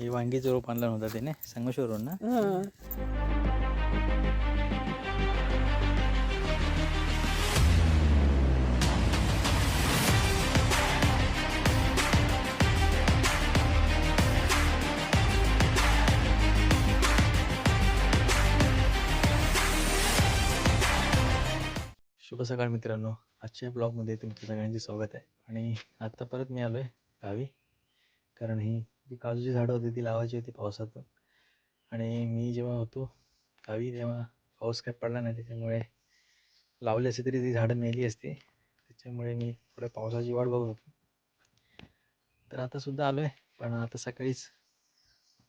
हे वांगीचं रोप आणलं नव्हतं त्याने संगमेश्वरवरून ना. शुभ सकाळ मित्रांनो. आजच्या ब्लॉगमध्ये तुमचं सगळ्यांचे स्वागत आहे. आणि आत्ता परत मी आलो आहे गावी कारण ही जी काजूची झाडं होती ती लावायची होती पावसातून. आणि मी जेव्हा होतो गावी तेव्हा पाऊस काय पडला नाही त्याच्यामुळे लावली असती तरी ती झाडं मेली असती. त्याच्यामुळे मी थोड्या पावसाची वाट बघत होतो. तर आता सुद्धा आलो आहे पण आता सकाळीच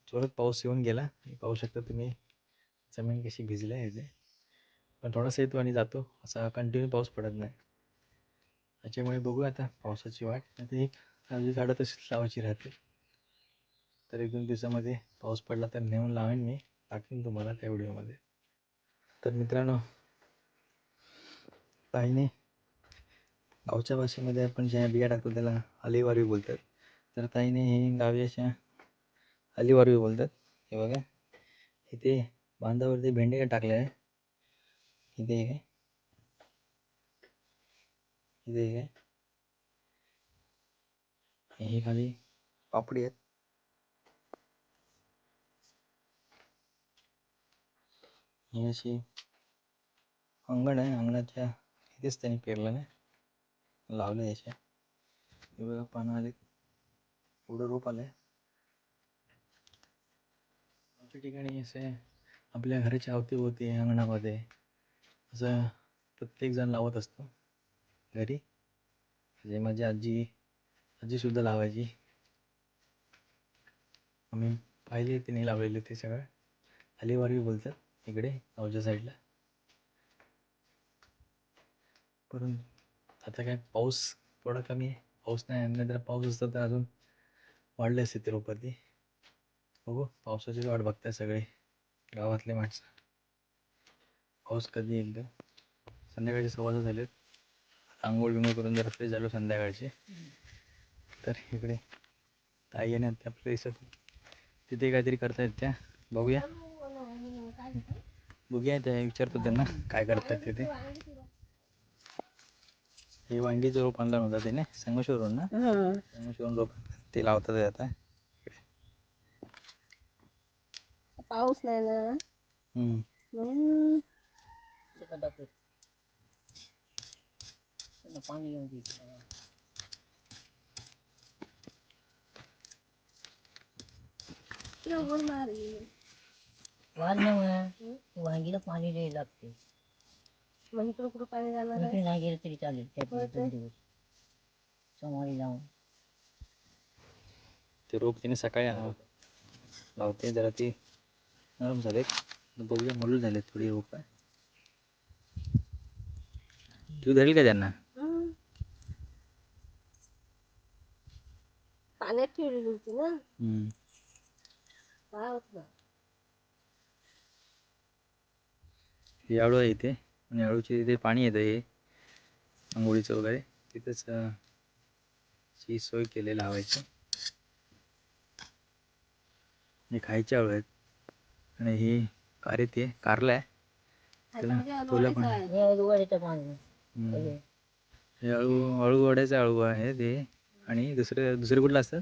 जोरात पाऊस येऊन गेला. पाहू शकता तुम्ही जमीन कशी भिजली आहे इथे. पण थोडासा येतो आणि जातो असा कंटिन्यू पाऊस पडत नाही. त्याच्यामुळे बघू आता पावसाची वाट. आता एक काजू झाडं तशीच लावायची राहते. तर एक दोन दिवसामध्ये पाऊस पडला तर नेऊन लावेन मी. टाकेन तुम्हाला त्या व्हिडिओमध्ये. तर मित्रांनो ताईने गावच्या भाषेमध्ये आपण ज्या बिया टाकतो त्याला अलिवारवी बोलतात. तर ताईने हे गावी अशा अलिवारवी बोलतात. हे बघा इथे बांधावरती भेंडे टाकले आहे. इथे एक इथे आहे हे खाली पापडी आहेत. ही अशी अंगण आहे अंगणाच्या इथेच त्यांनी पेरलं नाही. लावलं याच्या. हे बघा पानं आले पुढं रोप आलंय. आमच्या ठिकाणी असे आपल्या घराच्या अवतीभोवती अंगणामध्ये असं प्रत्येकजण लावत असतो. घरी. म्हणजे माझी आजी आजीसुद्धा लावायची. आम्ही पाहिले तिने लावलेले ते सगळं. अलिवारवी बोलतात. इकडे गावच्या साईडला परंतु आता काय पाऊस थोडा कमी आहे. पाऊस नाही आणि जर पाऊस असता तर अजून वाढले असते ते रोपं ती. बघू पावसाची वाट बघताय सगळे गावातले माणसं. पाऊस कधी येईल तर? संध्याकाळचे सव्वा झालेत. आंघोळ बिंघोळ करून जरा फ्रेश झालो संध्याकाळचे. तर इकडे ताई आणि त्या आपल्या तिथे काहीतरी करतायत त्या. बघूया. बघूया त्या विचारतो त्यांना काय करतायत तिथे हे वांगीचं रोप आणलं नव्हतं त्याने संगमेश्वरवरून ना. संगमेश्वरून रोप ते लावतात आता. पाऊस नाही ना. हम्म. म्हणून वांगीला पाणी लई लागते. मग इकडं कुठं पाणी जाणार आहे? इकडे नाही गेलं तरी चालेल त्यात होय दोन दिवस. सोमवारी लावून ते रोप तिने सकाळी आणावं लावते जरा ती. नरम झालेत. बघूया मळू झालेत थोडी रोप तू धरेल का त्यांना? हम्म. पाण्यात ठेवलेली होती ना? हम्म. काय होत ना ही आळू आहे इथे. आणि आळूची इथे पाणी येतं हे. आंघोळीचं वगैरे. तिथंच ची सोय केली लावायची. हे खायची आळू आहेत. आणि ही कारेत आहे कारला आहे. त्याला फुलं पण आहे. हे. हे. हे अळू अळू वड्याचं अळू आहे ते. आणि दुसरे दुसरे कुठलं असतं.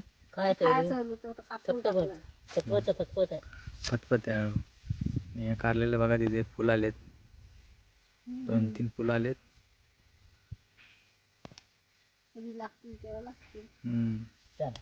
फतफत आहे. अळू कारलेलं बघा तिथे फुलं आलेत. दोन तीन फुलं आलेत कधी लागतील तेव्हा लागतील हम्म. चला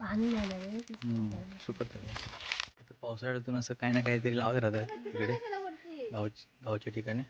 पाणी नाही ना रे. हम्म. सुकत आहे. आता पावसाळ्यातून असं काही ना काहीतरी लावत राहतात इकडे गावच्या गावच्या ठिकाणी